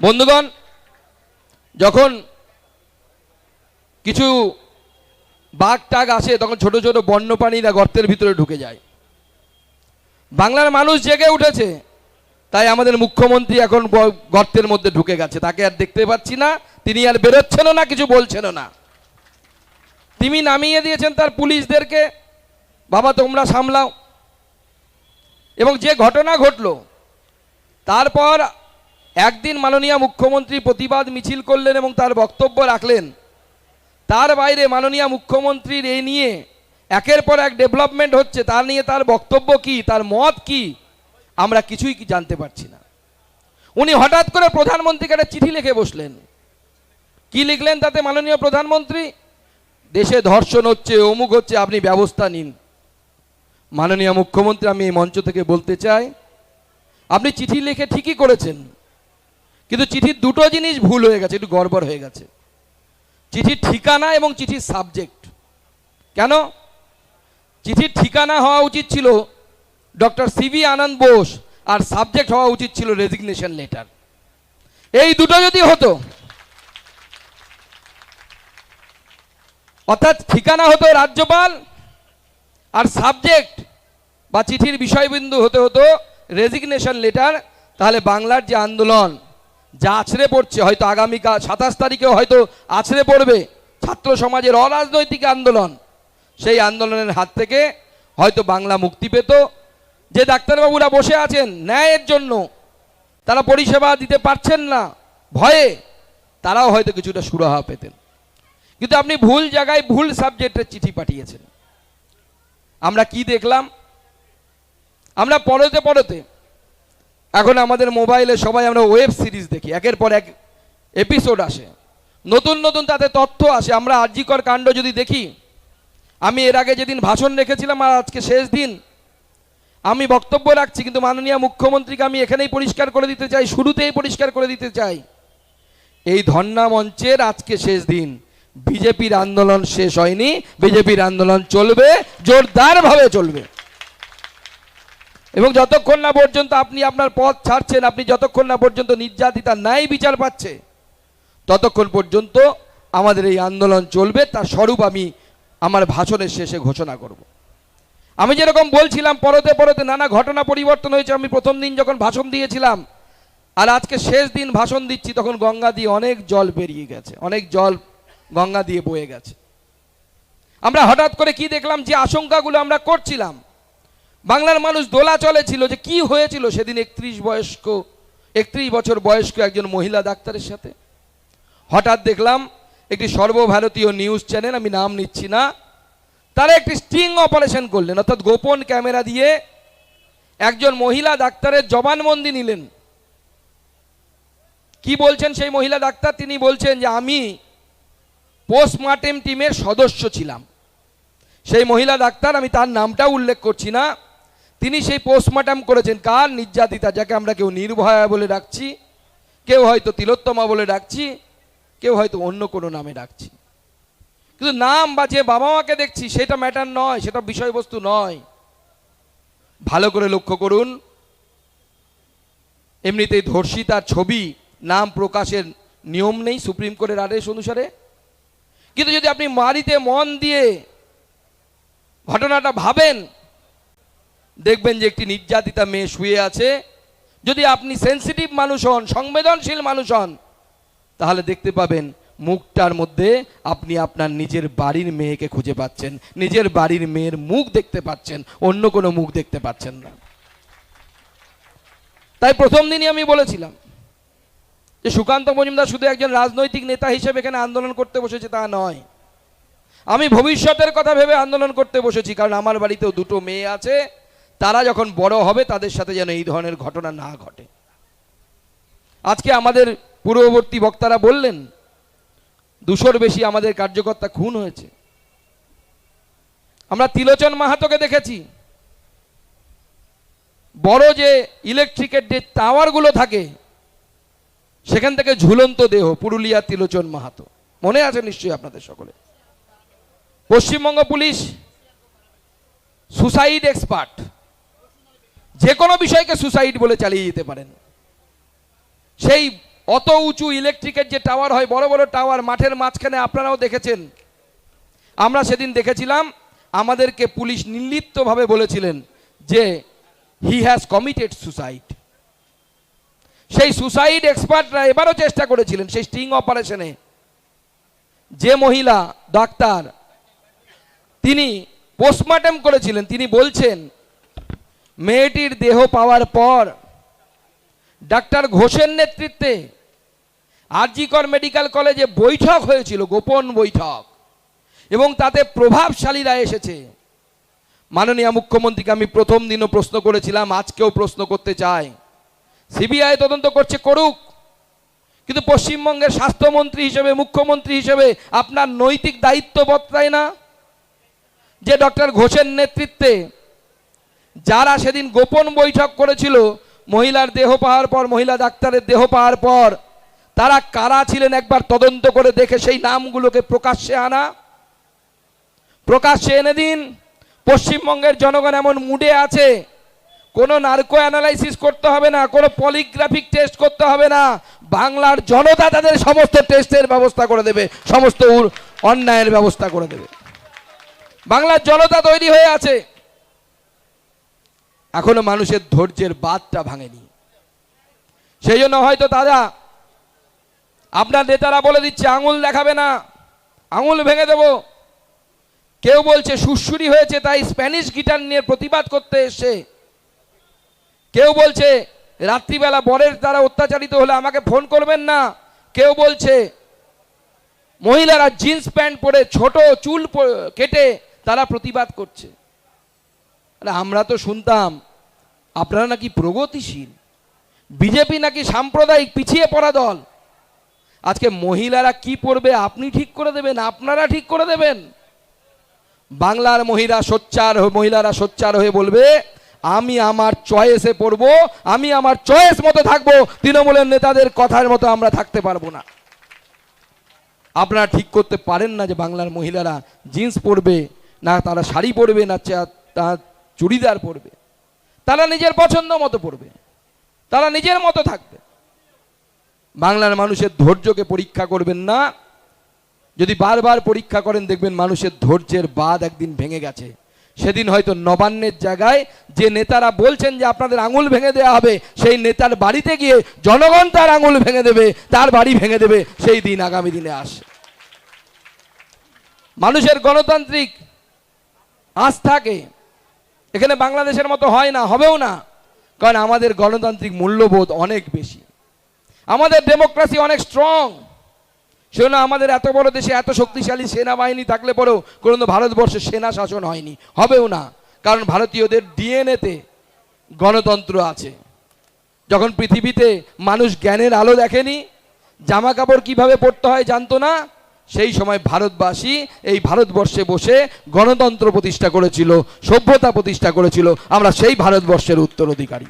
বন্ধুগণ, যখন কিছু বাঘ টাগ আসে, তখন ছোট ছোট বন্যপ্রাণীরা গর্তের ভিতরে ঢুকে যায়। বাংলার মানুষ জেগে উঠেছে, তাই আমাদের মুখ্যমন্ত্রী এখন গর্তের মধ্যে ঢুকে গেছে। তাকে আর দেখতে পাচ্ছি না, তিনি আর বেরোচ্ছেনও না, কিছু বলছেনও না। তিনি নামিয়ে দিয়েছেন তার পুলিশদেরকে, বাবা, তোমরা সামলাও। এবং যে ঘটনা ঘটলো, তারপর একদিন মাননীয় মুখ্যমন্ত্রী প্রতিবাদ মিছিল করলেন এবং তার বক্তব্য রাখলেন। তার বাইরে মাননীয় মুখ্যমন্ত্রীর এই নিয়ে একের পর এক ডেভেলপমেন্ট হচ্ছে, তার নিয়ে তার বক্তব্য কি, তার মত কি, আমরা কিছুই কি জানতে পারছি না। উনি হঠাৎ করে প্রধানমন্ত্রীকে একটা চিঠি লিখে বসলেন। কি লিখলেন তাতে মাননীয় প্রধানমন্ত্রী? দেশে ধর্ষণ হচ্ছে, অমুক হচ্ছে, আপনি ব্যবস্থা নিন। মাননীয় মুখ্যমন্ত্রী, আমি এই মঞ্চ থেকে বলতে চাই, আপনি চিঠি লিখে ঠিকই করেছেন। কিন্তু চিঠির দুটো জিনিস ভুল হয়ে গেছে, একটু গড়বড় হয়ে গেছে। চিঠির ঠিকানা এবং চিঠির সাবজেক্ট। কেন? চিঠির ঠিকানা হওয়া উচিত ছিল doctor C V Ananda Bose আর সাবজেক্ট হওয়া উচিত ছিল রেজিগনেশন লেটার। এই দুটো যদি হতো, অর্থাৎ ঠিকানা হতো রাজ্যপাল আর সাবজেক্ট বা চিঠির বিষয়বিন্দু হতে হতো রেজিগনেশন লেটার, তাহলে বাংলার যে আন্দোলন যা আছড়ে পড়ছে, হয়তো আগামীকাল সাতাশ তারিখেও হয়তো আছড়ে পড়বে। ছাত্র সমাজের অরাজনৈতিক আন্দোলন। সেই আন্দোলনের হাত থেকে হয়তো বাংলা মুক্তি পেত। যে ডাক্তারবাবুরা বসে আছেন ন্যায়ের জন্য, তারা পরিষেবা দিতে পারছেন না, ভয়ে তারাও হয়তো কিছুটা সুরাহা পেতেন। কিন্তু আপনি ভুল জায়গায় ভুল সাবজেক্টের চিঠি পাঠিয়েছেন। আমরা কি দেখলাম? আমরা পড়তে পড়তে এখন আমাদের মোবাইলে সবাই আমরা ওয়েব সিরিজ দেখি, একের পর এক এপিসোড আসে। নতুন নতুন তাতে তথ্য আসে, আমরা আর্যিকর কাণ্ড যদি দেখি, আমি এর আগে যেদিন ভাষণ রেখেছিলাম আর আজকে শেষ দিন, আমি বক্তব্য রাখছি, কিন্তু মাননীয় মুখ্যমন্ত্রীকে আমি এখানেই পরিষ্কার করে দিতে চাই, শুরুতেই পরিষ্কার করে দিতে চাই। এই ধর্ণা মঞ্চের আজকে শেষ দিন। বিজেপির আন্দোলন শেষ হয়নি, বিজেপির আন্দোলন চলবে, জোরদারভাবে চলবে। এবং যতক্ষণ না পর্যন্ত আপনি আপনার পথ ছাড়ছেন, আপনি যতক্ষণ না পর্যন্ত নির্যাতিতা ন্যায় বিচার পাচ্ছে, ততক্ষণ পর্যন্ত আমাদের এই আন্দোলন চলবে। তার স্বরূপ আমি আমার ভাষণের শেষে ঘোষণা করব। আমি যেরকম বলছিলাম, পরতে পরতে নানা ঘটনা পরিবর্তন হয়েছে। আমি প্রথম দিন যখন ভাষণ দিয়েছিলাম, আর আজকে শেষ দিন ভাষণ দিচ্ছি, তখন গঙ্গা দিয়ে অনেক জল বেরিয়ে গেছে, অনেক জল গঙ্গা দিয়ে বয়ে গেছে। আমরা হঠাৎ করে কি দেখলাম, যে আশঙ্কাগুলো আমরা করছিলাম বাংলার মানুষ দোলাচলে ছিল যে কি হয়েছিল সেদিন একত্রিশ বয়স্ক, একত্রিশ বছর বয়স্ক একজন মহিলা ডাক্তারের সাথে। হঠাৎ দেখলাম একটি সর্বভারতীয় নিউজ চ্যানেল, আমি নাম নিচ্ছি না, তারা একটি স্টিং অপারেশন করলেন, অর্থাৎ গোপন ক্যামেরা দিয়ে একজন মহিলা ডাক্তারের জবানবন্দি নিলেন। কি বলছেন সেই মহিলা ডাক্তার? তিনি বলছেন যে আমি পোস্টমার্টেম টিমের সদস্য ছিলাম। সেই মহিলা ডাক্তার, আমি তার নামটাও উল্লেখ করছি না তিনি সেই পোস্টমার্টাম করেছেন। কার নির্যাতিতা, যাকে আমরা কেউ নির্ভয়া বলে ডাকছি, কেউ হয়তো তিলোত্তমা বলে ডাকছি, কেউ হয়তো অন্য কোনো নামে ডাকছি। কিন্তু নাম বা যে বাবা মাকে দেখছি, সেটা ম্যাটার নয়, সেটা বিষয়বস্তু নয়। ভালো করে লক্ষ্য করুন, এমনিতেই ধর্ষিতার ছবি, নাম প্রকাশের নিয়ম নেই সুপ্রিম কোর্টের আদেশ অনুসারে। কিন্তু যদি আপনি মারিতে মন দিয়ে ঘটনাটা ভাবেন দেখবেন যে একটি নির্যাতিতা মেয়ে শুয়ে আছে। যদি আপনি সেন্সিটিভ মানুষ হন, সংবেদনশীল মানুষ হন, তাহলে দেখতে পাবেন মুখটার মধ্যে আপনি আপনার নিজের বাড়ির মেয়েকে খুঁজে পাচ্ছেন। নিজের বাড়ির মেয়ের মুখ দেখতে পাচ্ছেন, অন্য কোনো মুখ দেখতে পাচ্ছেন না। তাই প্রথম দিনই আমি বলেছিলাম যে সুকান্ত মজুমদার শুধু একজন রাজনৈতিক নেতা হিসেবে এখানে আন্দোলন করতে বসেছে, তা নয়। আমি ভবিষ্যতের কথা ভেবে আন্দোলন করতে বসেছি, কারণ আমার বাড়িতেও দুটো মেয়ে আছে। তারা যখন বড় হবে, তাদের সাথে যেন এই ধরনের ঘটনা না ঘটে। আজকে আমাদের পূর্ববর্তী বক্তারা বললেন, দুশোর বেশি আমাদের কার্যকর্তা খুন হয়েছে। আমরা তিলোচন মাহাতোকে দেখেছি। বড় যে ইলেকট্রিকের যে টাওয়ারগুলো থাকে, সেখান থেকে ঝুলন্ত দেহ পুরুলিয়া তিলোচন মাহাতো। মনে আছে নিশ্চয়ই আপনাদের সকলে? Paschimbanga police suicide expert. যে কোনো বিষয়কে সুসাইড বলে চালিয়ে যেতে পারেন। সেই অত উঁচু ইলেকট্রিকের যে টাওয়ার হয়, বড় বড় টাওয়ার মাঠের মাঝখানে আপনারাও দেখেছেন। আমরা সেদিন দেখেছিলাম, আমাদেরকে পুলিশ নির্লিপ্তভাবে বলেছিলেন যে হি হ্যাজ কমিটেড সুসাইড সেই সুসাইড এক্সপার্টরা এবারও চেষ্টা করেছিলেন সেই স্টিং অপারেশনে যে মহিলা, ডাক্তার, তিনি পোস্টমর্টম করেছিলেন, তিনি বলছেন মেয়েটির দেহ পাওয়ার পর ডাক্তার ঘোষের নেতৃত্বে আরজিকর মেডিকেল কলেজে বৈঠক হয়েছিল, গোপন বৈঠক। এবং তাতে প্রভাবশালীরা এসেছে। মাননীয় মুখ্যমন্ত্রীকে আমি প্রথম দিনও প্রশ্ন করেছিলাম, আজকেও প্রশ্ন করতে চাই। সিবিআই তদন্ত করছে, করুক। কিন্তু পশ্চিমবঙ্গের স্বাস্থ্যমন্ত্রী হিসেবে, মুখ্যমন্ত্রী হিসেবে আপনার নৈতিক দায়িত্ব বর্তায় না? যে ডক্টর ঘোষের নেতৃত্বে যারা সেদিন গোপন বৈঠক করেছিল, মহিলার দেহ পাওয়ার পর, মহিলা ডাক্তারের দেহ পাওয়ার পর, তারা কারা ছিলেন একবার তদন্ত করে দেখে সেই নামগুলোকে প্রকাশ্যে আনা। প্রকাশ্যে এনে দিন, পশ্চিমবঙ্গের জনগণ এমন মুডে আছে, কোনো নার্কো অ্যানালাইসিস করতে হবে না, কোনো পলিগ্রাফিক টেস্ট করতে হবে না, বাংলার জনতা তাদের সমস্ত টেস্টের ব্যবস্থা করে দেবে, সমস্ত অন্যায়ের ব্যবস্থা করে দেবে। বাংলার জনতা তৈরি হয়ে আছে। এখনও মানুষের ধৈর্যের বাদটা ভাঙেনি। সেই জন্য হয়তো দাদা আপনার নেতারা বলে দিচ্ছে, আঙুল দেখাবে না, আঙুল ভেঙে দেব। কেউ বলছে সুশ্রুরি হয়েছে, তাই স্প্যানিশ গিটার নিয়ে প্রতিবাদ করতে এসে কেউ বলছে, রাত্রিবেলা বরের দ্বারা অত্যাচারিত হলে আমাকে ফোন করবেন না। কেউ বলছে, মহিলারা জিন্স প্যান্ট পরে ছোট চুল কেটে তারা প্রতিবাদ করছে। আমরা তো শুনতাম আপনারা নাকি প্রগতিশীল? বিজেপি নাকি সাম্প্রদায়িক পিছিয়ে পড়া দল? আজকে মহিলারা কি পড়বে আপনি ঠিক করে দেবেন, আপনারা ঠিক করে দেবেন? বাংলার মহিলা সোচ্চার মহিলারা সোচ্চার হয়ে বলবে, আমি আমার চয়েসে পড়ব, আমি আমার চয়েস মতো থাকব, তৃণমূলের নেতাদের কথার মতো আমরা থাকতে পারব না। আপনারা ঠিক করতে পারেন না যে বাংলার মহিলারা জিন্স পরবে, না তারা শাড়ি পরবে, না চুড়িদার পরবে। তারা নিজের পছন্দ মতো পড়বে। তারা নিজের মতো থাকবে। বাংলার মানুষের ধৈর্যকে পরীক্ষা করবেন না। যদি বারবার পরীক্ষা করেন, দেখবেন মানুষের ধৈর্যের বাদ একদিন ভেঙে গেছে। সেদিন হয়তো নবান্নের জায়গায় যে নেতারা বলছেন যে আপনাদের আঙুল ভেঙে দেওয়া হবে, সেই নেতার বাড়িতে গিয়ে জনগণ তার আঙুল ভেঙে দেবে, তার বাড়ি ভেঙে দেবে, সেই দিন আগামী দিনে আসে। মানুষের গণতান্ত্রিক আস্থাকে এখানে বাংলাদেশের মতো হয় না, হবেও না। কারণ আমাদের গণতান্ত্রিক মূল্যবোধ অনেক বেশি। আমাদের ডেমোক্রেসি অনেক স্ট্রং সেজন্য আমাদের এত বড় দেশে এত শক্তিশালী সেনাবাহিনী থাকলে পরেও কোনো ভারতবর্ষে সেনা শাসন হয়নি, হবেও না। কারণ ভারতীয়দের ডিএনএতে গণতন্ত্র আছে। যখন পৃথিবীতে মানুষ জ্ঞানের আলো দেখেনি, জামা কাপড় কীভাবে পরতে হয় জানতো না সেই সময় ভারতবাসী এই ভারতবর্ষে বসে গণতন্ত্র প্রতিষ্ঠা করেছিল, সভ্যতা প্রতিষ্ঠা করেছিল। আমরা সেই ভারতবর্ষের উত্তরাধিকারী।